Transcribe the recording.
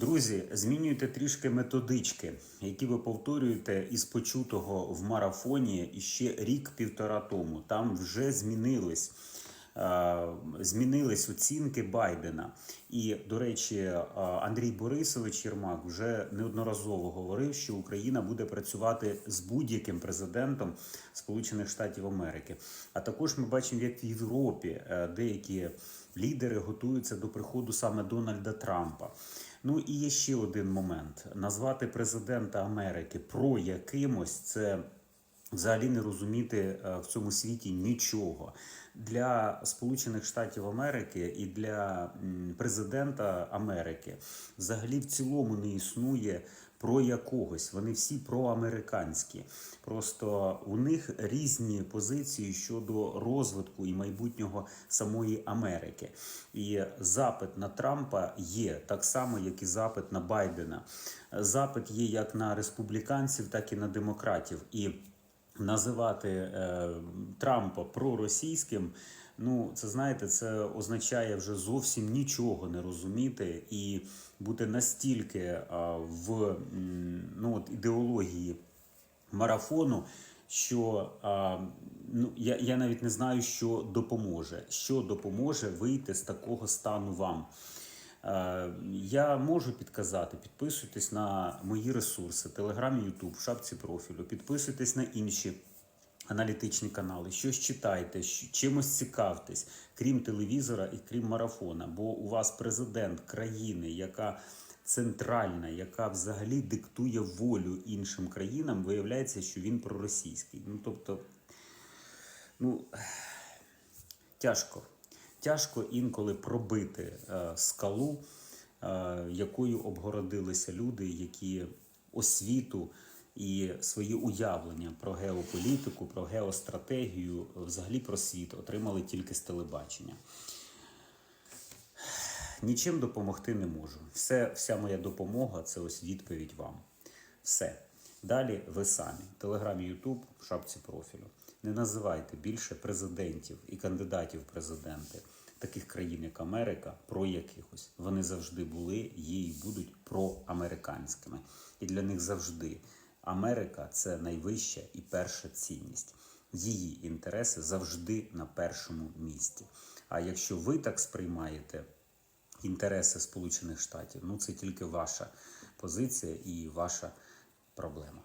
Друзі, змінюйте трішки методички, які ви повторюєте із почутого в марафоні іще рік-півтора тому. Там вже змінились. е, Змінились оцінки Байдена. І, до речі, е, Андрій Борисович Єрмак вже неодноразово говорив, що Україна буде працювати з будь-яким президентом Сполучених Штатів Америки. А також ми бачимо, як в Європі е, деякі лідери готуються до приходу саме Дональда Трампа. Ну і є ще один момент: назвати президента Америки про якимось це взагалі не розуміти е, в цьому світі нічого. Для Сполучених Штатів Америки і для президента Америки взагалі в цілому не існує про якогось. Вони всі проамериканські. Просто у них різні позиції щодо розвитку і майбутнього самої Америки. І запит на Трампа є так само, як і запит на Байдена. Запит є як на республіканців, так і на демократів. І називати е, Трампа проросійським. Ну, це знаєте, це означає вже зовсім нічого не розуміти і бути настільки а, в ну, от, ідеології марафону, що а, ну, я, я навіть не знаю, що допоможе. Що допоможе вийти з такого стану вам. Е, Я можу підказати, підписуйтесь на мої ресурси, Телеграм, Ютуб, шапці профілю, підписуйтесь на інші аналітичні канали, щось читайте, чимось цікавтесь, крім телевізора і крім марафона. Бо у вас президент країни, яка центральна, яка взагалі диктує волю іншим країнам, виявляється, що він проросійський. Ну тобто, ну тяжко. Тяжко інколи пробити е, скалу, е, якою обгородилися люди, які освіту і свої уявлення про геополітику, про геостратегію, взагалі про світ отримали тільки з телебачення. Нічим допомогти не можу. Все, вся моя допомога це ось відповідь вам. Все. Далі ви самі. Телеграм, Ютуб, в шапці профілю. Не називайте більше президентів і кандидатів в президенти таких країн, як Америка, про якихось. Вони завжди були, є і будуть проамериканськими. І для них завжди Америка це найвища і перша цінність. Її інтереси завжди на першому місці. А якщо ви так сприймаєте інтереси Сполучених Штатів, ну це тільки ваша позиція і ваша проблема.